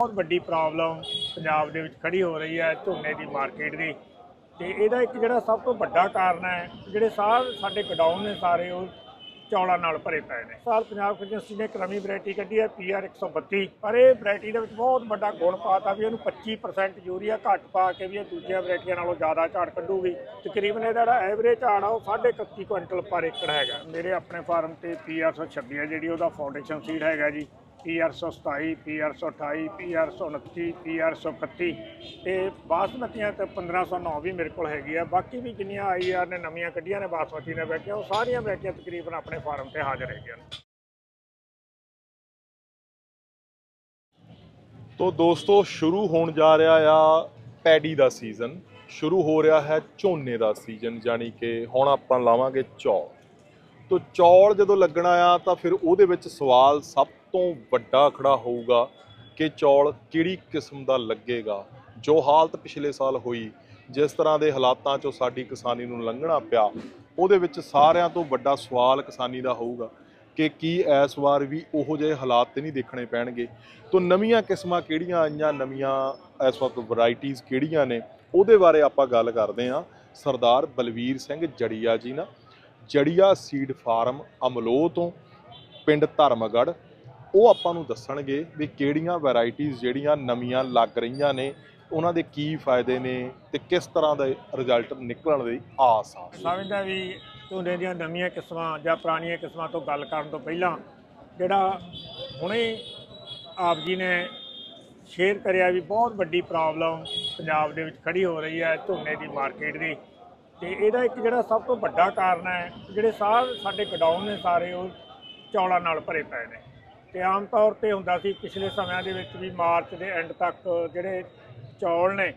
ਬਹੁਤ ਵੱਡੀ ਪ੍ਰੋਬਲਮ ਪੰਜਾਬ ਦੇ ਵਿੱਚ ਖੜੀ ਹੋ ਰਹੀ ਹੈ ਝੋਨੇ ਦੀ ਮਾਰਕੀਟ ਦੀ। ਤੇ ਇਹਦਾ ਇੱਕ ਜਿਹੜਾ ਸਭ ਤੋਂ ਵੱਡਾ ਕਾਰਨ ਹੈ, ਜਿਹੜੇ ਸਾਰੇ ਸਾਡੇ ਗਡਾਊਨ ਨੇ ਸਾਰੇ, ਉਹ ਚੌਲਾਂ ਨਾਲ ਭਰੇ ਪਏ ਨੇ। ਸਾਲ ਪੰਜਾਬ ਏਜੰਸੀ ਨੇ ਇੱਕ ਨਵੀਂ ਵੈਰਾਈਟੀ ਕੱਢੀ ਹੈ ਪੀਆਰ 132 ਪਰ ਇਹ ਵੈਰਾਈਟੀ ਦੇ ਵਿੱਚ ਬਹੁਤ ਵੱਡਾ ਗੁਣ ਪਾਤਾ ਵੀ ਇਹਨੂੰ 25% ਯੂਰੀਆ ਘੱਟ ਪਾ ਕੇ ਵੀ ਇਹ ਦੂਜੀਆਂ ਵੈਰਾਈਟੀਆਂ ਨਾਲੋਂ ਜ਼ਿਆਦਾ ਝਾੜ ਕੱਢੂਗੀ। ਤਕਰੀਬਨ ਇਹਦਾ ਜਿਹੜਾ ਐਵਰੇਜ ਝਾੜ ਆ, ਉਹ 31 ਕੁਇੰਟਲ ਪਰ ਏਕੜ ਹੈਗਾ। ਮੇਰੇ ਆਪਣੇ ਫਾਰਮ ਤੇ ਪੀਆਰ 126 ਹੈ, ਜਿਹੜੀ ਉਹਦਾ ਫਾਊਂਡੇਸ਼ਨ ਸੀਡ ਹੈਗਾ ਜੀ। ਪੀਆਰ 127 ਪੀਆਰ 128 ਪੀਆਰ 129 ਪੀਆਰ 131 ਤੇ ਬਾਸਮਤੀਆਂ ਤੇ 1509 ਵੀ ਮੇਰੇ ਕੋਲ ਹੈਗੀ ਆ। ਬਾਕੀ ਵੀ ਜਿੰਨੀਆਂ ਆਈਆਰ ਨੇ ਨਵੀਆਂ ਕੱਢੀਆਂ ਨੇ, ਬਾਸਮਤੀ ਨੇ ਬੈਠੀਆਂ ਉਹ ਸਾਰੀਆਂ ਬੈਠੀਆਂ ਤਕਰੀਬਨ ਆਪਣੇ ਫਾਰਮ ਤੇ ਹਾਜ਼ਰ ਹੈਗੀਆਂ ਨੇ। ਤੋ ਦੋਸਤੋ, ਸ਼ੁਰੂ ਹੋਣ ਜਾ ਰਿਹਾ ਆ ਪੈਡੀ ਦਾ ਸੀਜ਼ਨ। ਸ਼ੁਰੂ ਹੋ ਰਿਹਾ ਹੈ ਝੋਨੇ ਦਾ ਸੀਜ਼ਨ, ਯਾਨੀ ਕਿ ਹੁਣ ਆਪਾਂ ਲਾਵਾਂਗੇ ਚੌਲ। ਤੋ ਚੌਲ ਜਦੋਂ ਲੱਗਣਾ ਆ, ਤਾਂ ਫਿਰ ਉਹਦੇ ਵਿੱਚ ਸਵਾਲ ਸਭ ਤੋਂ ਵੱਡਾ ਖੜਾ ਹੋਊਗਾ ਕਿ ਚੌਲ ਕਿਹੜੀ ਕਿਸਮ ਦਾ ਲੱਗੇਗਾ? ਜੋ ਹਾਲਤ ਪਿਛਲੇ ਸਾਲ ਹੋਈ, ਜਿਸ ਤਰ੍ਹਾਂ ਦੇ ਹਾਲਾਤਾਂ 'ਚੋਂ ਸਾਡੀ ਕਿਸਾਨੀ ਨੂੰ ਲੰਘਣਾ ਪਿਆ, ਉਹਦੇ ਵਿੱਚ ਸਾਰਿਆਂ ਤੋਂ ਵੱਡਾ ਸਵਾਲ ਕਿਸਾਨੀ ਦਾ ਹੋਊਗਾ ਕਿ ਕੀ ਇਸ ਵਾਰ ਵੀ ਉਹੋ ਜਿਹੇ ਹਾਲਾਤ ਤੇ ਨਹੀਂ ਦੇਖਣੇ ਪੈਣਗੇ? ਤੋ ਨਵੀਆਂ ਕਿਸਮਾਂ ਕਿਹੜੀਆਂ ਆਈਆਂ? ਨਵੀਆਂ ਇਸ ਵਕਤ ਵੈਰਾਈਟੀਆਂ ਕਿਹੜੀਆਂ ਨੇ? ਉਹਦੇ ਬਾਰੇ ਆਪਾਂ ਗੱਲ ਕਰਦੇ ਹਾਂ। ਸਰਦਾਰ ਬਲਵੀਰ ਸਿੰਘ ਜੜੀਆ ਜੀ ਨਾਲ। ਜੜੀਆ ਸੀਡ ਫਾਰਮ ਅਮਲੋ ਤੋਂ, ਪਿੰਡ ਧਰਮਗੜ ਉਹ ਆਪਾਂ ਨੂੰ ਦੱਸਣਗੇ ਵੀ ਕਿਹੜੀਆਂ ਵੈਰਾਈਟੀਆਂ ਜਿਹੜੀਆਂ ਨਵੀਆਂ ਲੱਗ ਰਹੀਆਂ ਨੇ, ਉਹਨਾਂ ਦੇ ਕੀ ਫਾਇਦੇ ਨੇ ਤੇ ਕਿਸ ਤਰ੍ਹਾਂ ਦਾ ਰਿਜ਼ਲਟ ਨਿਕਲਣ ਦੀ ਆਸ ਆ। ਸਮਝਦਾ ਵੀ ਝੋਨੇ ਦੀਆਂ ਨਵੀਆਂ ਕਿਸਮਾਂ ਜਾਂ ਪੁਰਾਣੀਆਂ ਕਿਸਮਾਂ ਤੋਂ ਗੱਲ ਕਰਨ ਤੋਂ ਪਹਿਲਾਂ ਜਿਹੜਾ ਹੁਣੇ ਆਪ ਜੀ ਨੇ ਸ਼ੇਅਰ ਕਰਿਆ ਵੀ ਬਹੁਤ ਵੱਡੀ ਪ੍ਰੋਬਲਮ ਪੰਜਾਬ ਦੇ ਵਿੱਚ ਖੜੀ ਹੋ ਰਹੀ ਹੈ ਝੋਨੇ ਦੀ ਮਾਰਕੀਟ ਦੀ ਤੇ ਇਹਦਾ ਇੱਕ ਜਿਹੜਾ ਸਭ ਤੋਂ ਵੱਡਾ ਕਾਰਨ ਹੈ, ਜਿਹੜੇ ਸਾਰੇ ਸਾਡੇ ਗਡਾਊਨ ਨੇ ਸਾਰੇ ਉਹ ਚੌਲਾਂ ਨਾਲ ਭਰੇ ਪਏ ਨੇ। ਤੇ ਆਮ ਤੌਰ ਤੇ ਹੁੰਦਾ ਸੀ ਪਿਛਲੇ ਸਮਿਆਂ ਦੇ ਵਿੱਚ ਵੀ ਮਾਰਚ ਦੇ ਐਂਡ ਤੱਕ ਜਿਹੜੇ ਚੌਲ ਨੇ,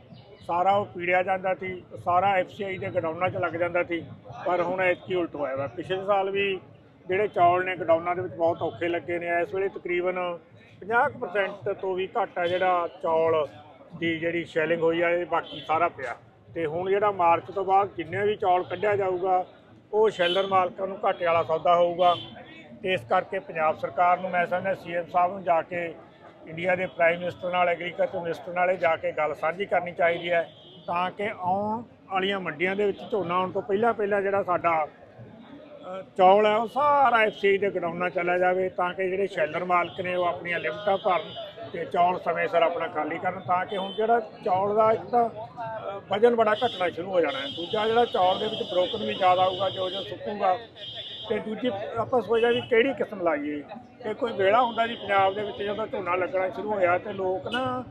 ਸਾਰਾ ਉਹ ਪੀੜਿਆ ਜਾਂਦਾ ਸੀ, ਸਾਰਾ ਐਫਸੀਆਈ ਦੇ ਗਡਾਊਨਾਂ 'ਚ ਲੱਗ ਜਾਂਦਾ ਸੀ, ਪਰ ਹੁਣ ਐਤਕੀ ਉਲਟ ਹੋਇਆ ਵਾ? ਪਿਛਲੇ ਸਾਲ ਵੀ ਜਿਹੜੇ ਚੌਲ ਨੇ ਗਡਾਊਨਾਂ ਦੇ ਵਿੱਚ ਬਹੁਤ ਔਖੇ ਲੱਗੇ ਨੇ, ਇਸ ਵੇਲੇ ਤਕਰੀਬਨ 50% ਤੋਂ ਵੀ ਘੱਟ ਹੈ ਜਿਹੜਾ ਚੌਲ ਦੀ ਜਿਹੜੀ ਸ਼ੈਲਿੰਗ ਹੋਈ ਆ, ਇਹ ਬਾਕੀ ਸਾਰਾ ਪਿਆ। ਤੇ ਹੁਣ ਜਿਹੜਾ ਮਾਰਚ ਤੋਂ ਬਾਅਦ ਜਿੰਨੇ ਵੀ ਚੌਲ ਕੱਢਿਆ ਜਾਊਗਾ, ਉਹ ਸ਼ੈਲਰ ਮਾਲਕਾਂ ਨੂੰ ਘਾਟੇ ਵਾਲਾ ਸੌਦਾ ਹੋਊਗਾ। ਤੇ ਇਸ ਕਰਕੇ ਪੰਜਾਬ ਸਰਕਾਰ ਨੂੰ ਮੈਂ ਸਮਝਦਾ ਸੀਐਮ ਸਾਹਿਬ ਨੂੰ ਜਾ ਕੇ ਇੰਡੀਆ ਦੇ ਪ੍ਰਾਈਮ ਮਿਨਿਸਟਰ ਨਾਲ, ਐਗਰੀਕਲਚਰ ਮਿਨਿਸਟਰ ਨਾਲੇ ਜਾ ਕੇ ਗੱਲ ਸਾਂਝੀ ਕਰਨੀ ਚਾਹੀਦੀ ਹੈ ਤਾਂ ਕਿ ਆਉਣ ਵਾਲੀਆਂ ਮੰਡੀਆਂ ਦੇ ਵਿੱਚ ਝੋਨਾ ਆਉਣ ਤੋਂ ਪਹਿਲਾਂ ਪਹਿਲਾਂ ਜਿਹੜਾ ਸਾਡਾ ਚੌਲ ਹੈ ਉਹ ਸਾਰਾ ਐਫਸੀ ਦੇ ਗਡਾਊਨਾਂ ਚਲਾ ਜਾਵੇ ਤਾਂ ਕਿ ਜਿਹੜੇ ਸ਼ੈਲਰ ਮਾਲਕ ਨੇ ਉਹ ਆਪਣੀਆਂ ਲਿਮਟਾਂ ਭਰਨ ਤੇ ਚੌਲ ਸਮੇਂ ਸਿਰ ਆਪਣਾ ਖਾਲੀ ਕਰਨ ਤਾਂ ਕਿ ਹੁਣ ਜਿਹੜਾ ਚੌਲ ਦਾ ਇੱਕ ਤਾਂ ਵਜਨ ਬੜਾ ਘਟਣਾ ਸ਼ੁਰੂ ਹੋ ਜਾਣਾ ਹੈ। ਦੂਜਾ ਜਿਹੜਾ ਚੌਲ ਦੇ ਵਿੱਚ ਬ੍ਰੋਕਨ ਵੀ ਜ਼ਿਆਦਾ ਆਊਗਾ ਜੋ ਜੋ ਸੁੱਕੂਗਾ ਤੇ ਦੂਜੀ ਆਪਾਂ ਸੋਚਿਆ ਵੀ ਕਿਹੜੀ ਕਿਸਮ ਲਾਈਏ? ਤੇ ਕੋਈ ਵੇਲਾ ਹੁੰਦਾ ਜੀ ਪੰਜਾਬ ਦੇ ਵਿੱਚ ਜਦੋਂ ਝੋਨਾ ਲੱਗਣਾ ਸ਼ੁਰੂ ਹੋਇਆ ਤੇ ਲੋਕ ਨਾ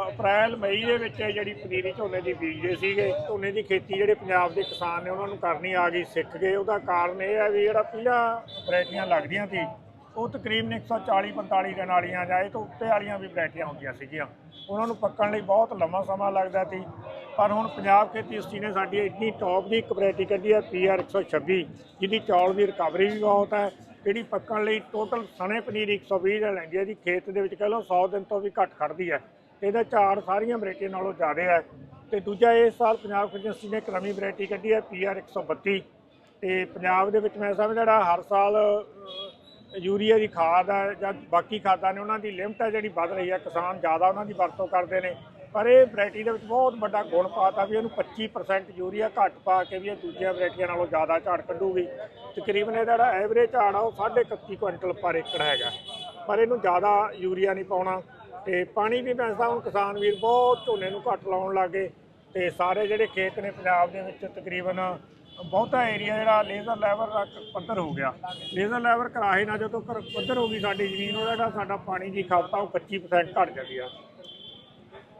ਅਪ੍ਰੈਲ, ਮਈ ਦੇ ਵਿੱਚ ਜਿਹੜੀ ਪਨੀਰੀ ਝੋਨੇ ਦੀ ਬੀਜਦੇ ਸੀਗੇ, ਝੋਨੇ ਦੀ ਖੇਤੀ ਜਿਹੜੇ ਪੰਜਾਬ ਦੇ ਕਿਸਾਨ ਨੇ ਉਹਨਾਂ ਨੂੰ ਕਰਨੀ ਆ ਗਈ, ਸਿੱਖ ਗਏ। ਉਹਦਾ ਕਾਰਨ ਇਹ ਹੈ ਵੀ ਜਿਹੜਾ ਪਹਿਲਾਂ ਵੈਰਾਈਟੀਆਂ ਲੱਗਦੀਆਂ ਸੀ ਉਹ ਤਕਰੀਬਨ 140 45 ਦਿਨ ਵਾਲੀਆਂ ਜਾਂ ਇਹ ਤੋਂ ਉੱਤੇ ਵਾਲੀਆਂ ਵੀ ਵੈਰਾਈਟੀਆਂ ਹੁੰਦੀਆਂ ਸੀਗੀਆਂ। ਉਹਨਾਂ ਨੂੰ ਪੱਕਣ ਲਈ ਬਹੁਤ ਲੰਮਾ ਸਮਾਂ ਲੱਗਦਾ ਸੀ। ਪਰ ਹੁਣ ਪੰਜਾਬ ਖੇਤੀ ਯੂਨੀਵਰਸਿਟੀ ਨੇ ਸਾਡੀ ਇੰਨੀ ਟੌਪ ਦੀ ਇੱਕ ਵੈਰਾਈਟੀ ਕੱਢੀ ਹੈ ਪੀਆਰ 126 ਜਿਹਦੀ ਚੌਲ ਦੀ ਰਿਕਵਰੀ ਵੀ ਬਹੁਤ ਹੈ। ਜਿਹੜੀ ਪੱਕਣ ਲਈ ਟੋਟਲ ਸਣੇ ਪਨੀਰ 120 ਦਾ ਲੈਂਦੀ ਹੈ ਜੀ। ਖੇਤ ਦੇ ਵਿੱਚ ਕਹ ਲਓ 100 ਦਿਨ ਤੋਂ ਵੀ ਘੱਟ ਖੜਦੀ ਹੈ। ਤੇ ਇਹਦਾ ਝਾੜ ਸਾਰੀਆਂ ਵੈਰਾਈਟੀਆਂ ਨਾਲੋਂ ਜ਼ਿਆਦਾ ਹੈ। ਤੇ ਦੂਜਾ ਇਸ ਸਾਲ ਪੰਜਾਬ ਖੇਤੀ ਯੂਨੀਵਰਸਿਟੀ ਨੇ ਇੱਕ ਨਵੀਂ ਵੈਰਾਈਟੀ ਕੱਢੀ ਹੈ ਪੀਆਰ 132 ਤੇ ਪੰਜਾਬ ਦੇ ਵਿੱਚ ਮੈਂ ਸਮਝਦਾ ਜਿਹੜਾ ਹਰ ਸਾਲ ਯੂਰੀਆ ਦੀ ਖਾਦ ਹੈ ਜਾਂ ਬਾਕੀ ਖਾਦਾਂ ਨੇ, ਉਹਨਾਂ ਦੀ ਲਿਮਟ ਹੈ ਜਿਹੜੀ ਵੱਧ ਰਹੀ ਹੈ ਕਿਸਾਨ ਜ਼ਿਆਦਾ ਉਹਨਾਂ ਦੀ ਵਰਤੋਂ ਕਰਦੇ ਨੇ। ਪਰ ਇਹ ਵੈਰਾਈਟੀ ਦੇ ਵਿੱਚ ਬਹੁਤ ਵੱਡਾ ਗੁਣ ਪਾਤਾ ਵੀ ਇਹਨੂੰ 25% ਯੂਰੀਆ ਘੱਟ ਪਾ ਕੇ ਵੀ ਇਹ ਦੂਜੀਆਂ ਵੈਰਾਈਟੀਆਂ ਨਾਲੋਂ ਜ਼ਿਆਦਾ ਝਾੜ ਕੱਢੂਗੀ। ਤਕਰੀਬਨ ਇਹਦਾ ਜਿਹੜਾ ਐਵਰੇਜ ਝਾੜ ਆ, ਉਹ 31 ਕੁਇੰਟਲ ਪਰ ਏਕੜ ਹੈਗਾ। ਪਰ ਇਹਨੂੰ ਜ਼ਿਆਦਾ ਯੂਰੀਆ ਨਹੀਂ ਪਾਉਣਾ। ਤੇ ਪਾਣੀ ਵੀ ਮੈਂ ਹੁਣ ਕਿਸਾਨ ਵੀਰ ਬਹੁਤ ਝੋਨੇ ਨੂੰ ਘੱਟ ਲਾਉਣ ਲੱਗੇ। ਤੇ ਸਾਰੇ ਜਿਹੜੇ ਖੇਤ ਨੇ ਪੰਜਾਬ ਦੇ ਵਿੱਚ ਤਕਰੀਬਨ ਬਹੁਤਾ ਏਰੀਆ ਜਿਹੜਾ ਲੇਜ਼ਰ ਲੈਵਲ ਤੱਕ ਪੱਧਰ ਹੋ ਗਿਆ। ਲੇਜ਼ਰ ਲੈਵਲ ਕਰਾਹੇ ਨਾਲ ਜਦੋਂ ਕਰ- ਪੱਧਰ ਹੋ ਗਈ ਸਾਡੀ ਜ਼ਮੀਨ, ਉਹਦਾ ਜਿਹੜਾ ਸਾਡਾ ਪਾਣੀ ਦੀ ਖਪਤ ਆ, ਉਹ 25% ਘਟ ਜਾਂਦੀ ਆ।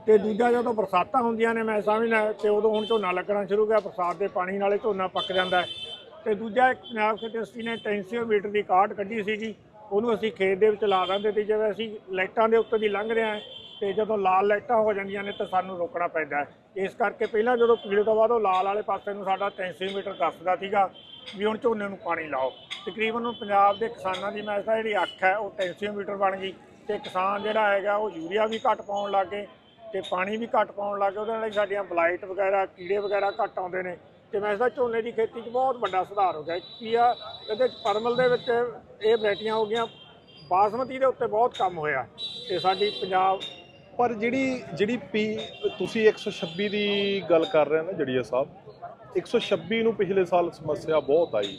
ਤੇ ਦੂਜਾ ਜਦੋਂ ਬਰਸਾਤਾਂ ਹੁੰਦੀਆਂ ਨੇ, ਮੈਂ ਸਮਝਦਾ ਤੇ ਉਦੋਂ ਹੁਣ ਝੋਨਾ ਲੱਗਣਾ ਸ਼ੁਰੂ ਗਿਆ, ਬਰਸਾਤ ਦੇ ਪਾਣੀ ਨਾਲੇ ਝੋਨਾ ਪੱਕ ਜਾਂਦਾ ਹੈ। ਤੇ ਦੂਜਾ ਇੱਕ ਪੰਜਾਬ ਖੇਤੀ ਯੂਨੀਵਰਸਿਟੀ ਨੇ ਮੀਟਰ ਦੀ ਕਾਰਡ ਕੱਢੀ ਸੀਗੀ, ਉਹਨੂੰ ਅਸੀਂ ਖੇਤ ਦੇ ਵਿੱਚ ਲਾ ਦਿੰਦੇ ਤੇ ਜਦੋਂ ਅਸੀਂ ਲਾਈਟਾਂ ਦੇ ਉੱਤੇ ਦੀ ਲੰਘ ਰਹੇ ਹਾਂ ਤੇ ਜਦੋਂ ਲਾਲ ਲਾਈਟਾਂ ਹੋ ਜਾਂਦੀਆਂ ਨੇ ਤਾਂ ਸਾਨੂੰ ਰੋਕਣਾ ਪੈਂਦਾ ਇਸ ਕਰਕੇ ਪਹਿਲਾਂ ਜਦੋਂ ਪੀਲੇ ਤੋਂ ਬਾਅਦ ਉਹ ਲਾਲ ਵਾਲੇ ਪਾਸੇ ਨੂੰ ਸਾਡਾ ਟੈਂਸੀਮੀਟਰ ਦੱਸਦਾ ਸੀਗਾ ਵੀ ਹੁਣ ਝੋਨੇ ਨੂੰ ਪਾਣੀ ਲਾਓ। ਤਕਰੀਬਨ ਹੁਣ ਪੰਜਾਬ ਦੇ ਕਿਸਾਨਾਂ ਦੀ ਮੈਂ ਤਾਂ ਜਿਹੜੀ ਅੱਖ ਹੈ, ਉਹ ਟੈਂਸੀਮੀਟਰ ਬਣ ਗਈ ਤੇ ਕਿਸਾਨ ਜਿਹੜਾ ਹੈਗਾ ਉਹ ਯੂਰੀਆ ਵੀ ਘੱਟ ਪਾਉਣ ਲੱਗ ਗਏ ਤੇ ਪਾਣੀ ਵੀ ਘੱਟ ਪਾਉਣ ਲੱਗ ਗਏ। ਉਹਦੇ ਨਾਲ ਸਾਡੀਆਂ ਬਲਾਈਟ ਵਗੈਰਾ, ਕੀੜੇ ਵਗੈਰਾ ਘੱਟ ਆਉਂਦੇ ਨੇ ਤੇ ਮੈਂ ਇਸਦਾ ਝੋਨੇ ਦੀ ਖੇਤੀ 'ਚ ਬਹੁਤ ਵੱਡਾ ਸੁਧਾਰ ਹੋ ਗਿਆ। ਕੀ ਆ, ਇਹਦੇ 'ਚ ਪਰਮਲ ਦੇ ਵਿੱਚ ਇਹ ਵੈਰਾਈਟੀਆਂ ਹੋ ਗਈਆਂ। ਬਾਸਮਤੀ ਦੇ ਉੱਤੇ ਬਹੁਤ ਕੰਮ ਹੋਇਆ ਤੇ ਸਾਡੀ ਪੰਜਾਬ ਪਰ ਜਿਹੜੀ ਜਿਹੜੀ ਪੀ ਤੁਸੀਂ 126 ਦੀ ਗੱਲ ਕਰ ਰਹੇ ਹੋ ਨਾ ਜੜੀਆ ਸਾਹਿਬ 126 ਨੂੰ ਪਿਛਲੇ ਸਾਲ ਸਮੱਸਿਆ ਬਹੁਤ ਆਈ।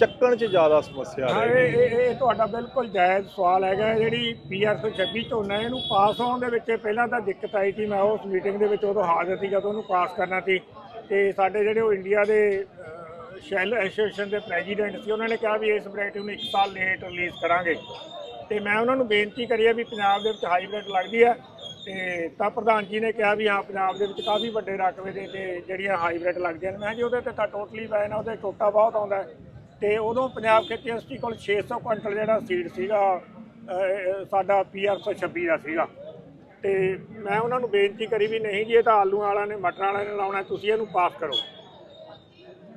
ਚੱਕਣ 'ਚ ਜ਼ਿਆਦਾ ਸਮੱਸਿਆ ਹਾਂ ਰਹੀ ਇਹ ਇਹ ਇਹ ਤੁਹਾਡਾ ਬਿਲਕੁਲ ਜਾਇਜ਼ ਸਵਾਲ ਹੈਗਾ ਜਿਹੜੀ ਪੀਆਰ 126 ਝੋਨਾ ਇਹਨੂੰ ਪਾਸ ਹੋਣ ਦੇ ਵਿੱਚ ਪਹਿਲਾਂ ਤਾਂ ਦਿੱਕਤ ਆਈ ਸੀ ਮੈਂ ਉਸ ਮੀਟਿੰਗ ਦੇ ਵਿੱਚ ਉਦੋਂ ਹਾਜ਼ਰ ਸੀ ਜਦੋਂ ਉਹਨੂੰ ਪਾਸ ਕਰਨਾ ਸੀ। ਤੇ ਸਾਡੇ ਜਿਹੜੇ ਉਹ ਇੰਡੀਆ ਦੇ ਸ਼ੈਲ ਐਸੋਸੀਏਸ਼ਨ ਦੇ ਪ੍ਰੈਜ਼ੀਡੈਂਟ ਸੀ ਉਹਨਾਂ ਨੇ ਕਿਹਾ ਵੀ ਇਸ ਵੈਰਾਈਟੀ ਨੂੰ ਇੱਕ ਸਾਲ ਲੇਟ ਰਿਲੀਜ਼ ਕਰਾਂਗੇ। ਤੇ ਮੈਂ ਉਹਨਾਂ ਨੂੰ ਬੇਨਤੀ ਕਰੀ ਹੈ ਵੀ ਪੰਜਾਬ ਦੇ ਵਿੱਚ ਹਾਈਬ੍ਰਿਡ ਲੱਗਦੀ ਹੈ ਤੇ ਤਾਂ ਪ੍ਰਧਾਨ ਜੀ ਨੇ ਕਿਹਾ ਵੀ ਹਾਂ ਪੰਜਾਬ ਦੇ ਵਿੱਚ ਕਾਫੀ ਵੱਡੇ ਰਕਬੇ ਦੇ ਤੇ ਜਿਹੜੀਆਂ ਹਾਈਬ੍ਰਿਡ ਲੱਗਦੀਆਂ ਨੇ। ਮੈਂ ਜੀ ਉਹਦੇ ਤੇ ਤਾਂ ਟੋਟਲੀ ਬੈਨ ਆ ਉਹਦੇ ਟੋਟਾ ਬਹੁਤ ਆਉਂਦਾ ਹੈ। ਤੇ ਉਦੋਂ ਪੰਜਾਬ ਖੇਤੀ ਯੂਨੀਵਰਸਿਟੀ ਕੋਲ 600 ਕੁਇੰਟਲ ਜਿਹੜਾ ਸੀਡ ਸੀਗਾ ਅਹ, ਸਾਡਾ ਪੀਆਰ 126 ਦਾ ਸੀਗਾ। ਤੇ ਮੈਂ ਉਹਨਾਂ ਨੂੰ ਬੇਨਤੀ ਕਰੀ ਵੀ ਨਹੀਂ ਜੀ ਇਹ ਤਾਂ ਆਲੂ ਵਾਲਿਆਂ ਨੇ ਮਟਰ ਵਾਲਿਆਂ ਨੇ ਲਾਉਣਾ ਤੁਸੀਂ ਇਹਨੂੰ ਪਾਸ ਕਰੋ।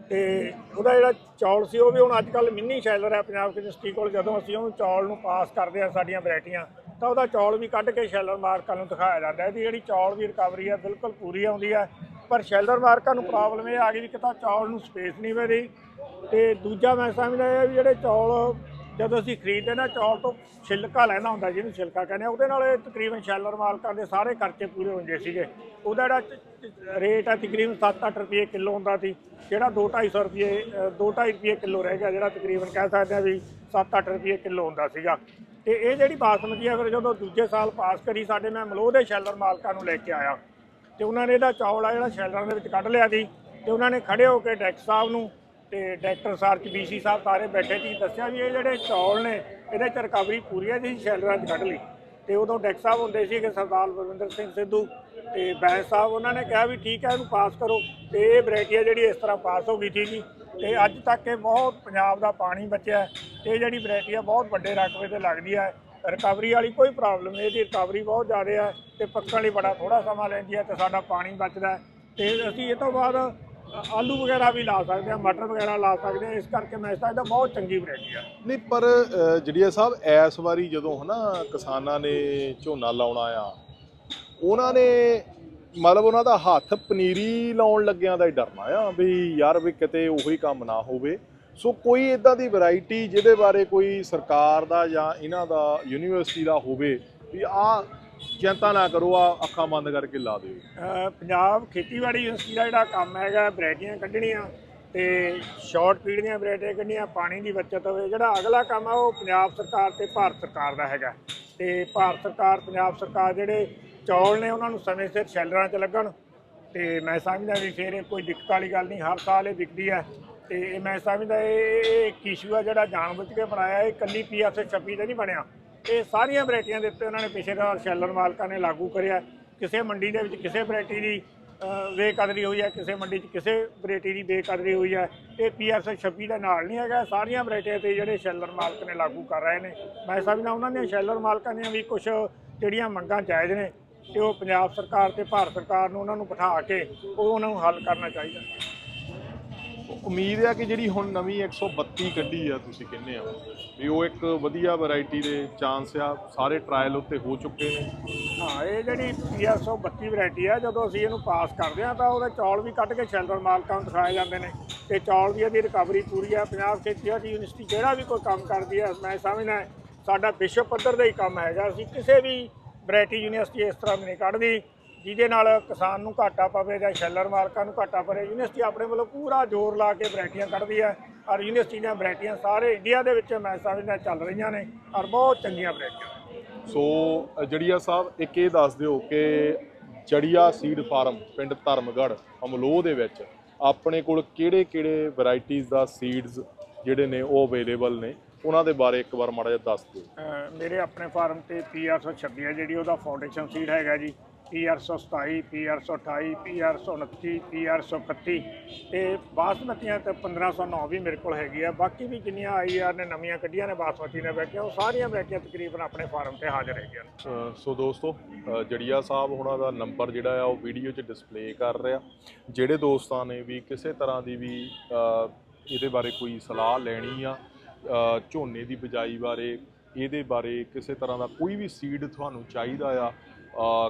ਤੇ ਉਹਦਾ ਜਿਹੜਾ ਚੌਲ ਸੀ ਉਹ ਵੀ ਹੁਣ ਅੱਜ ਕੱਲ ਮਿੰਨੀ ਸ਼ੈਲਰ ਹੈ ਪੰਜਾਬ ਯੂਨੀਵਰਸਿਟੀ ਕੋਲ। ਜਦੋਂ ਅਸੀਂ ਉਹਨੂੰ ਚੌਲ ਨੂੰ ਪਾਸ ਕਰਦੇ ਆ ਸਾਡੀਆਂ ਵੈਰਾਈਟੀਆਂ ਤਾਂ ਉਹਦਾ ਚੌਲ ਵੀ ਕੱਢ ਕੇ ਸ਼ੈਲਰ ਮਾਰਕਾਂ ਨੂੰ ਦਿਖਾਇਆ ਜਾਂਦਾ ਇਹਦੀ ਜਿਹੜੀ ਚੌਲ ਦੀ ਰਿਕਵਰੀ ਹੈ ਬਿਲਕੁਲ ਪੂਰੀ ਆਉਂਦੀ ਹੈ। ਪਰ ਸ਼ੈਲਰ ਮਾਰਕਾਂ ਨੂੰ ਪ੍ਰੋਬਲਮ ਇਹ ਆ ਗਈ ਵੀ ਕਿ ਤਾਂ ਚੌਲ ਨੂੰ ਸਪੇਸ ਨਹੀਂ ਮਿਲ ਰਹੀ ਤੇ ਦੂਜਾ ਮੈਂ ਸਮਝਦਾ ਇਹ ਵੀ ਜਿਹੜੇ ਚੌਲ ਜਦੋਂ ਅਸੀਂ ਖਰੀਦਦੇ ਨਾ, ਚੌਲ ਤੋਂ ਛਿਲਕਾ ਲੈਣਾ ਹੁੰਦਾ, ਜਿਹਨੂੰ ਛਿਲਕਾ ਕਹਿੰਦੇ ਆ, ਉਹਦੇ ਨਾਲ ਇਹ ਤਕਰੀਬਨ ਸ਼ੈਲਰ ਮਾਲਕਾਂ ਦੇ ਸਾਰੇ ਖਰਚੇ ਪੂਰੇ ਹੁੰਦੇ ਸੀਗੇ। ਉਹਦਾ ਜਿਹੜਾ ਰੇਟ ਆ ਤਕਰੀਬਨ 7-8 ਰੁਪਏ ਕਿਲੋ ਹੁੰਦਾ ਸੀ, ਜਿਹੜਾ 2-250 ਰੁਪਏ 2-2.5 ਰੁਪਏ ਕਿਲੋ ਰਹਿ ਗਿਆ, ਜਿਹੜਾ ਤਕਰੀਬਨ ਕਹਿ ਸਕਦੇ ਆ ਵੀ 7-8 ਰੁਪਏ ਕਿਲੋ ਹੁੰਦਾ ਸੀਗਾ। ਤੇ ਇਹ ਜਿਹੜੀ ਬਾਸਮਤੀ ਆ, ਫਿਰ ਜਦੋਂ ਦੂਜੇ ਸਾਲ ਪਾਸ ਕਰੀ ਸਾਡੇ ਮੈਂ ਮਲੋਹ ਦੇ ਸ਼ੈਲਰ ਮਾਲਕਾਂ ਨੂੰ ਲੈ ਕੇ ਆਇਆ। ਤੇ ਉਹਨਾਂ ਨੇ ਇਹਦਾ ਚੌਲ ਆ ਜਿਹੜਾ ਸ਼ੈਲਰਾਂ ਦੇ ਵਿੱਚ ਕੱਢ ਲਿਆ ਸੀ। ਤੇ ਉਹਨਾਂ ਨੇ ਖੜੇ ਹੋ ਕੇ ਡਾਇਰੈਕਟਰ ਸਾਹਿਬ ਨੂੰ ਤੇ ਡਾਇਰੈਕਟਰ ਸਰਚ ਬੀਸੀ ਸਾਹਿਬ ਸਾਰੇ ਬੈਠੇ ਸੀ, ਦੱਸਿਆ ਵੀ ਇਹ ਜਿਹੜੇ ਚੌਲ ਨੇ, ਇਹਦੇ ਚ ਰਿਕਵਰੀ ਪੂਰੀ ਹੈ ਜੀ ਸ਼ੈਲਰਾਂ 'ਚ ਕੱਢ ਲਈ। ਤੇ ਉਦੋਂ ਡਾਇਰੈਕਟਰ ਸਾਹਿਬ ਹੁੰਦੇ ਸੀ ਕਿ ਸਰਦਾਰ ਬਲਵਿੰਦਰ ਸਿੰਘ ਸਿੱਧੂ ਤੇ ਬੈਂਸ ਸਾਹਿਬ, ਉਹਨਾਂ ਨੇ ਕਿਹਾ ਵੀ ਠੀਕ ਹੈ ਇਹਨੂੰ ਪਾਸ ਕਰੋ। ਤੇ ਇਹ ਵੈਰਾਈਟੀ ਹੈ ਜਿਹੜੀ ਇਸ ਤਰ੍ਹਾਂ ਪਾਸ ਹੋ ਗਈ ਸੀ ਜੀ ਤੇ ਅੱਜ ਤੱਕ ਇਹ ਬਹੁਤ ਪੰਜਾਬ ਦਾ ਪਾਣੀ ਬਚਿਆ। ਇਹ ਜਿਹੜੀ ਵੈਰਾਈਟੀ ਆ ਬਹੁਤ ਵੱਡੇ ਰਕਬੇ ਤੇ ਲੱਗਦੀ ਹੈ ਰਿਕਵਰੀ ਵਾਲੀ ਕੋਈ ਪ੍ਰੋਬਲਮ ਨਹੀਂ ਇਹਦੀ ਰਿਕਵਰੀ ਬਹੁਤ ਜ਼ਿਆਦਾ ਹੈ ਤੇ ਪੱਕਣ ਲਈ ਬੜਾ ਥੋੜਾ ਸਮਾਂ ਲੈਂਦੀ ਹੈ ਤੇ ਸਾਡਾ ਪਾਣੀ ਬਚਦਾ ਹੈ। ਤੇ ਅਸੀਂ ਇਹ ਤੋਂ ਬਾਅਦ ਆਲੂ ਵਗੈਰਾ ਵੀ ਲਾ ਸਕਦੇ ਹਾਂ ਮਟਰ ਵਗੈਰਾ ਲਾ ਸਕਦੇ ਹਾਂ ਇਸ ਕਰਕੇ ਮੈਂ ਸਮਝਦਾ ਇਹਦਾ ਬਹੁਤ ਚੰਗੀ ਵੈਰਾਈਟੀ ਆ। ਨਹੀਂ ਪਰ ਅ, ਜੜੀਆ ਸਾਹਿਬ ਐਸ ਵਾਰੀ ਜਦੋਂ ਹਨਾ ਕਿਸਾਨਾਂ ਨੇ ਝੋਨਾ ਲਾਉਣਾ ਆ ਉਹਨਾਂ ਨੇ ਮਤਲਬ ਉਹਨਾਂ ਦਾ ਹੱਥ ਪਨੀਰੀ ਲਾਉਣ ਲੱਗਿਆਂ ਦਾ ਹੀ ਡਰਨਾ ਆ ਵੀ ਯਾਰ ਵੀ ਕਿਤੇ ਉਹੀ ਕੰਮ ਨਾ ਹੋਵੇ। ਸੋ ਕੋਈ ਇਦਾਂ ਦੀ ਵੈਰਾਈਟੀ ਜਿਹਦੇ ਬਾਰੇ ਕੋਈ ਸਰਕਾਰ ਦਾ ਜਾਂ ਇਹਨਾਂ ਦਾ ਯੂਨੀਵਰਸਿਟੀ ਦਾ ਹੋਵੇ ਵੀ ਆ ਚਿੰਤਾ ਨਾ ਕਰੋ ਆ ਅੱਖਾਂ ਬੰਦ ਕਰਕੇ ਲਾ ਦਿਓ। ਪੰਜਾਬ ਖੇਤੀਬਾੜੀ ਯੂਨੀਵਰਸਿਟੀ ਦਾ ਜਿਹੜਾ ਕੰਮ ਹੈਗਾ ਵੈਰਾਈਟੀਆਂ ਕੱਢਣੀਆਂ ਤੇ ਸ਼ਾਰਟ ਪੀੜ ਦੀਆਂ ਵੈਰਾਈਟੀਆਂ ਕੱਢਣੀਆਂ, ਪਾਣੀ ਦੀ ਬਚਤ ਹੋਵੇ, ਜਿਹੜਾ ਅਗਲਾ ਕੰਮ ਆ ਉਹ ਪੰਜਾਬ ਸਰਕਾਰ ਤੇ ਭਾਰਤ ਸਰਕਾਰ ਦਾ ਹੈਗਾ। ਤੇ ਭਾਰਤ ਸਰਕਾਰ, ਪੰਜਾਬ ਸਰਕਾਰ ਜਿਹੜੇ ਚੌਲ ਨੇ ਉਹਨਾਂ ਨੂੰ ਸਮੇਂ ਸਿਰ ਸ਼ੈਲਰਾਂ 'ਚ ਲੱਗਣ ਤੇ ਮੈਂ ਸਮਝਦਾ ਵੀ ਫਿਰ ਇਹ ਕੋਈ ਦਿੱਕਤ ਵਾਲੀ ਗੱਲ ਨਹੀਂ, ਹਰ ਸਾਲ ਇਹ ਵਿਕਦੀ ਹੈ। ਤੇ ਮੈਂ ਸਮਝਦਾ ਇਹ ਇਹ ਇੱਕ ਇਸ਼ੂ ਆ ਜਿਹੜਾ ਜਾਣਬੁੱਝ ਕੇ ਬਣਾਇਆ, ਇਹ ਕੱਲੀ ਪੀਐਫ 26 ਤੇ ਨਹੀਂ ਬਣਿਆ। ਇਹ ਸਾਰੀਆਂ ਵੈਰਾਈਟੀਆਂ ਦੇ ਉੱਤੇ ਉਹਨਾਂ ਨੇ ਪਿਛਲੇ ਸਾਲ ਸ਼ੈਲਰ ਮਾਲਕਾਂ ਨੇ ਲਾਗੂ ਕਰਿਆ। ਕਿਸੇ ਮੰਡੀ ਦੇ ਵਿੱਚ ਕਿਸੇ ਵੈਰਾਈਟੀ ਦੀ ਬੇਕਦਰੀ ਹੋਈ ਹੈ, ਕਿਸੇ ਮੰਡੀ 'ਚ ਕਿਸੇ ਵੈਰਾਈਟੀ ਦੀ ਬੇਕਦਰੀ ਹੋਈ ਹੈ। ਇਹ ਪੀਐਫ 26 ਦੇ ਨਾਲ ਨਹੀਂ ਹੈਗਾ, ਸਾਰੀਆਂ ਵੈਰਾਈਟੀਆਂ ਤੇ ਜਿਹੜੇ ਸ਼ੈਲਰ ਮਾਲਕ ਨੇ ਲਾਗੂ ਕਰ ਰਹੇ ਨੇ। ਮੈਂ ਸਮਝਦਾ ਉਹਨਾਂ ਦੀਆਂ ਸ਼ੈਲਰ ਮਾਲਕਾਂ ਦੀਆਂ ਵੀ ਕੁਝ ਜਿਹੜੀਆਂ ਮੰਗਾਂ ਜਾਇਜ਼ ਨੇ, ਤੇ ਉਹ ਪੰਜਾਬ ਸਰਕਾਰ ਤੇ ਭਾਰਤ ਸਰਕਾਰ ਨੂੰ ਉਹਨਾਂ ਨੂੰ ਬਿਠਾ ਕੇ ਉਹ ਉਹਨਾਂ ਨੂੰ ਹੱਲ ਕਰਨਾ ਚਾਹੀਦਾ। ਉਮੀਦ ਹੈ ਕਿ ਜਿਹੜੀ ਹੁਣ ਨਵੀਂ 132 ਕੱਢੀ ਆ ਤੁਸੀਂ ਕਹਿੰਦੇ ਆ ਵੀ ਉਹ ਇੱਕ ਵਧੀਆ ਵੈਰਾਈਟੀ ਦੇ ਚਾਂਸ ਆ, ਸਾਰੇ ਟਰਾਇਲ ਉੱਤੇ ਹੋ ਚੁੱਕੇ ਨੇ। ਹਾਂ, ਇਹ ਜਿਹੜੀ ਪੀਆਰ132 ਵੈਰਾਈਟੀ ਆ, ਜਦੋਂ ਅਸੀਂ ਇਹਨੂੰ ਪਾਸ ਕਰਦੇ ਆ ਤਾਂ ਉਹਦੇ ਚੌਲ ਵੀ ਕੱਢ ਕੇ ਸ਼ੈਲਰ ਮਾਲਕਾਂ ਨੂੰ ਦਿਖਾਏ ਜਾਂਦੇ ਨੇ। ਤੇ ਚੌਲ ਦੀ ਇਹਦੀ ਰਿਕਵਰੀ ਪੂਰੀ ਆ। ਪੰਜਾਬ ਖੇਤੀਬਾੜੀ ਯੂਨੀਵਰਸਿਟੀ ਜਿਹੜਾ ਵੀ ਕੋਈ ਕੰਮ ਕਰਦੀ ਆ, ਮੈਂ ਸਮਝਦਾ ਸਾਡਾ ਵਿਸ਼ਵ ਪੱਧਰ ਦਾ ਹੀ ਕੰਮ ਹੈਗਾ। ਅਸੀਂ ਕਿਸੇ ਵੀ ਵੈਰਾਈਟੀ ਯੂਨੀਵਰਸਿਟੀ ਇਸ ਤਰ੍ਹਾਂ ਨਹੀਂ ਕੱਢਦੀ। ਜਿਹਦੇ ਨਾਲ ਕਿਸਾਨ ਨੂੰ ਘਾਟਾ ਪਵੇ ਜਾਂ ਸ਼ੈਲਰ ਮਾਲਕਾਂ ਨੂੰ ਘਾਟਾ ਪਵੇ ਯੂਨੀਵਰਸਿਟੀ ਆਪਣੇ ਵੱਲੋਂ ਪੂਰਾ ਜ਼ੋਰ ਲਾ ਕੇ ਵੈਰਾਈਟੀਆਂ ਕੱਢਦੀ ਹੈ ਔਰ ਯੂਨੀਵਰਸਿਟੀ ਦੀਆਂ ਵੈਰਾਈਟੀਆਂ ਸਾਰੇ ਇੰਡੀਆ ਦੇ ਵਿੱਚ ਮੈਂ ਸਮਝਦਾ ਚੱਲ ਰਹੀਆਂ ਨੇ ਔਰ ਬਹੁਤ ਚੰਗੀਆਂ ਵੈਰਾਈਟੀਆਂ। ਸੋ ਜੜੀਆ ਸਾਹਿਬ ਇੱਕ ਇਹ ਦੱਸ ਦਿਓ ਕਿ ਜੜੀਆ ਸੀਡ ਫਾਰਮ ਪਿੰਡ ਧਰਮਗੜ੍ਹ ਅਮਲੋਹ ਦੇ ਵਿੱਚ ਆਪਣੇ ਕੋਲ ਕਿਹੜੇ-ਕਿਹੜੇ ਵੈਰਾਈਟੀਆਂ ਦਾ ਸੀਡਸ ਜਿਹੜੇ ਨੇ ਉਹ ਅਵੇਲੇਬਲ ਨੇ? ਉਹਨਾਂ ਦੇ ਬਾਰੇ ਇੱਕ ਵਾਰ ਮਾੜਾ ਜਿਹਾ ਦੱਸ ਦਿਓ। ਮੇਰੇ ਆਪਣੇ ਫਾਰਮ ਤੇ PR 126 ਹੈ ਜਿਹੜੀ ਉਹਦਾ ਫਾਊਂਡੇਸ਼ਨ ਸੀਡ ਹੈਗਾ ਜੀ। PR 127 PR 128 PR 129 PR 131 ਤੇ ਬਾਸਮਤੀਆਂ ਤੇ 1509 ਵੀ ਮੇਰੇ ਕੋਲ ਹੈਗੀ ਆ। ਬਾਕੀ ਵੀ ਜਿੰਨੀਆਂ ਆਈਆਰ ਨੇ ਨਵੀਆਂ ਕੱਢੀਆਂ ਨੇ ਬਾਸਮਤੀ ਨੇ ਬੈਠੀਆਂ ਉਹ ਸਾਰੀਆਂ ਬੈਠੀਆਂ ਤਕਰੀਬਨ ਆਪਣੇ ਫਾਰਮ ਤੇ ਹਾਜ਼ਰ ਹੈਗੀਆਂ ਅ, ਸੋ ਦੋਸਤੋ ਅ, ਜੜੀਆ ਸਾਹਿਬ ਉਹਨਾਂ ਦਾ ਨੰਬਰ ਜਿਹੜਾ ਆ ਉਹ ਵੀਡੀਓ 'ਚ ਡਿਸਪਲੇ ਕਰ ਰਿਹਾ। ਜਿਹੜੇ ਦੋਸਤਾਂ ਨੇ ਵੀ ਕਿਸੇ ਤਰ੍ਹਾਂ ਦੀ ਵੀ ਅ, ਇਹਦੇ ਬਾਰੇ ਕੋਈ ਸਲਾਹ ਲੈਣੀ ਆ ਅ, ਝੋਨੇ ਦੀ ਬਿਜਾਈ ਬਾਰੇ ਇਹਦੇ ਬਾਰੇ ਕਿਸੇ ਤਰ੍ਹਾਂ ਦਾ ਕੋਈ ਵੀ ਸੀਡ ਤੁਹਾਨੂੰ ਚਾਹੀਦਾ ਆ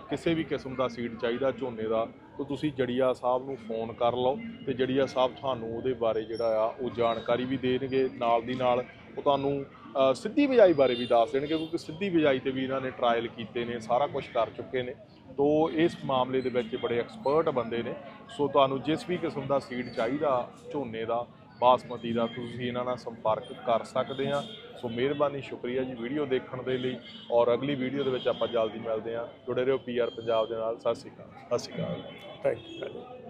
ਕਿਸੇ ਵੀ ਕਿਸਮ ਦਾ ਸੀਡ ਚਾਹੀਦਾ, ਝੋਨੇ ਦਾ, ਤਾਂ ਤੁਸੀਂ ਜੜੀਆ ਸਾਹਿਬ ਨੂੰ ਫੋਨ ਕਰ ਲਓ ਤੇ ਜੜੀਆ ਸਾਹਿਬ ਤੁਹਾਨੂੰ ਉਹਦੇ ਬਾਰੇ ਜਿਹੜਾ ਆ, ਉਹ ਜਾਣਕਾਰੀ ਵੀ ਦੇਣਗੇ ਨਾਲ ਦੀ ਨਾਲ। ਉਹ ਤੁਹਾਨੂੰ ਸਿੱਧੀ ਬਿਜਾਈ ਬਾਰੇ ਵੀ ਦੱਸ ਦੇਣਗੇ, ਕਿਉਂਕਿ ਸਿੱਧੀ ਬਿਜਾਈ ਤੇ ਵੀ ਇਹਨਾਂ ਨੇ ਟਰਾਇਲ ਕੀਤੇ ਨੇ, ਸਾਰਾ ਕੁਝ ਕਰ ਚੁੱਕੇ ਨੇ। ਤੋ ਇਸ ਮਾਮਲੇ ਦੇ ਵਿੱਚ ਬੜੇ ਐਕਸਪਰਟ ਬੰਦੇ ਨੇ। ਸੋ ਤੁਹਾਨੂੰ ਜਿਸ ਵੀ ਕਿਸਮ ਦਾ ਸੀਡ ਚਾਹੀਦਾ, ਝੋਨੇ ਦਾ ਬਾਸਮਤੀ ਦਾ ਤੁਸੀਂ ਇਹਨਾਂ ਨਾਲ ਸੰਪਰਕ ਕਰ ਸਕਦੇ ਆ ਸੋ ਮਿਹਰਬਾਨੀ, ਸ਼ੁਕਰੀਆ ਜੀ ਵੀਡੀਓ ਦੇਖਣ ਦੇ ਲਈ ਔਰ ਅਗਲੀ ਵੀਡੀਓ ਦੇ ਵਿੱਚ ਆਪਾਂ ਜਲਦੀ ਮਿਲਦੇ ਆ ਜੁੜੇ ਰਹੋ ਪੀਆਰ ਪੰਜਾਬ ਦੇ ਨਾਲ। ਸਤਿ ਸ਼੍ਰੀ ਅਕਾਲ। ਸਤਿ ਸ਼੍ਰੀ ਅਕਾਲ। Thank you